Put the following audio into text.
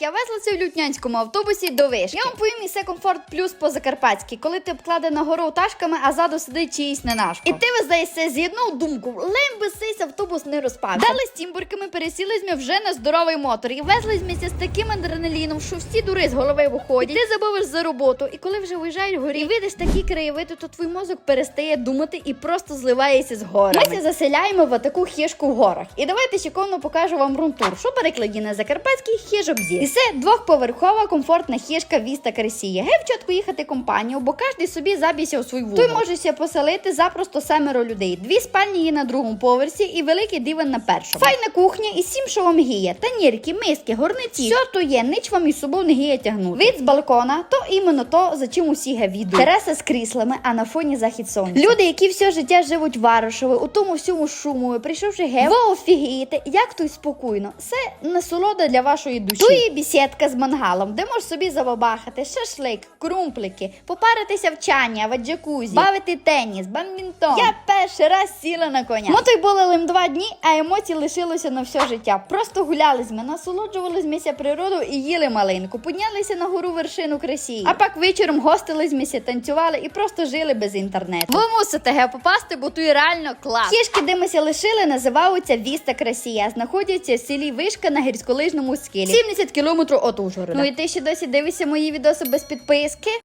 я везлася в лютнянському автобусі до вишки. Я вам повім ісе комфорт плюс по закарпатськи, коли ти обкладена гору ташками, а ззаду сидить чиїсь ненашко. І ти вездаєшся з одну думку, лим би сись автобус не розпався. Дали з тімбурками пересілись ми вже на здоровий мотор і везлись місця з таким адреналіном, що всі дури з голови виходять. І ти забуваєш за роботу. І коли вже виїжджаєш в горі, і видиш такі краєвиди, то твій мозок перестає думати і просто зливається з горами. Ми заселяємо в таку хішку в горах. І давайте ще покажу вам рунтур, що перекладі на закарпатський хіж-обзір. Це двохповерхова комфортна хішка Віста Кресія. Гей вчатку їхати компанію, бо кожен собі забійся у свій вугол. Той може ся поселити запросто семеро людей. Дві спальні є на другому поверсі і великий диван на першому. Файна кухня і сім, що вам гіє. Танірки, миски, горниці. Все то є, нич вам із собою не гіє тягнути. Від з балкона, то іменно то, за чим усі гавіду. Тереса з кріслами, а на фоні захід сонця. Люди, які все життя живуть в Варшаві, у тому всьому шуму, прийшовши гев, ви офігієте, як тут спокійно. Це насолода для вашої душі. Тут з мангалом, де можеш собі забабахати, шашлик, крумплики, попаритися в чані, в джакузі, бавити теніс, бадмінтон. Я перший раз сіла на коня. Мотою були два дні, а емоцій лишилося на все життя. Просто гуляли з ми, насолоджувались мися природою і їли малинку, піднялися на гору вершину красії. А пак вечором гостились мися, танцювали і просто жили без інтернету. Ви мусите ге попасти, бо тут реально клас. Кішки, де ми ся лишили, називаються Віста Красія. Знаходяться в селі Вишка на гірськолижному скелі. 70 кілометрів от Ужгорода. Ну і ти ще досі дивишся мої відоси без підписки?